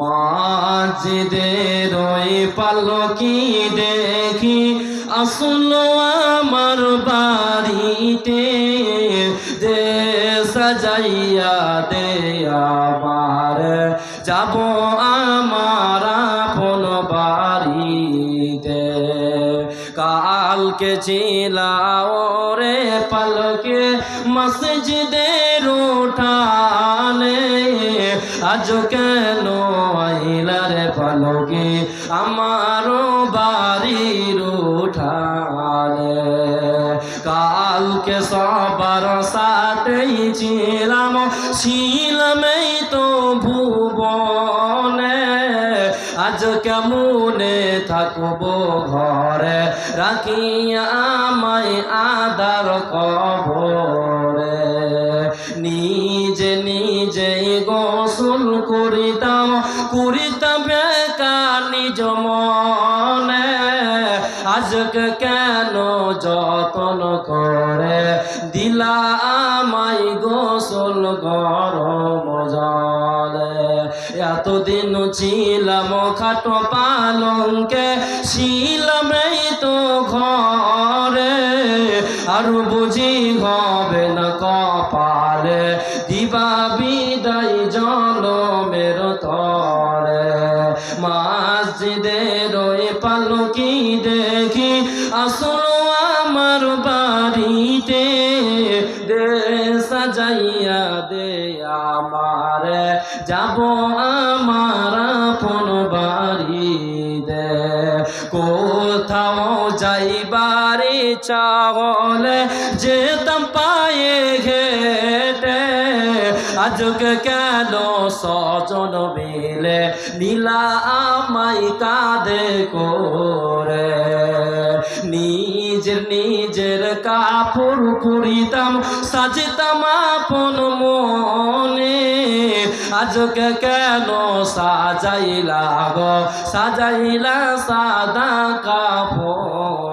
মাঝদের ওই পালকি দেখি, আসলো আমার বাড়িতে দে সাজাইয়া দে আমার যাব আমার আপন বাড়িতে। কালকে চিলাও রে পালকে মসজিদের উঠানে আজ কেন পালকে আমারও বাড়ির উঠানে। কালকে সবার সাথেই ছিলাম ছিলামই তো ভুবনে। আজ কেমনে থাকব ঘরে রাখিয়া আমায় আদার কবরে। নিজে গোসল করিতাম করিতাম বেকা নিজ মনে। আজকে কেন যতন করে দিলা আমায় গোসল গরম জলে। এতদিন ছিলাম খাটো পালঙ্কে, ছিলাম তো ঘরে। আর বুঝি হবে না কপালে, দিবা বিদায় জনমের তরে। মসজিদের ওই পালকি দেখি, আসলো আমার বাড়িতে। দে সাজাইয়া দে আমার। যাব আমার আপন বাড়িতে। কোথাও যাইবারে চাহলে যেতাম পায়ে ঘেটে আজকে কেন সজন মিলে? নীলা আমাই কাঁদে করে। নিজের নিজের কাপড় করিতাম সাজতাম আপন মনে। আজকে কেন সাজাইলা গো? সাজাইলা সাদা কাপড়।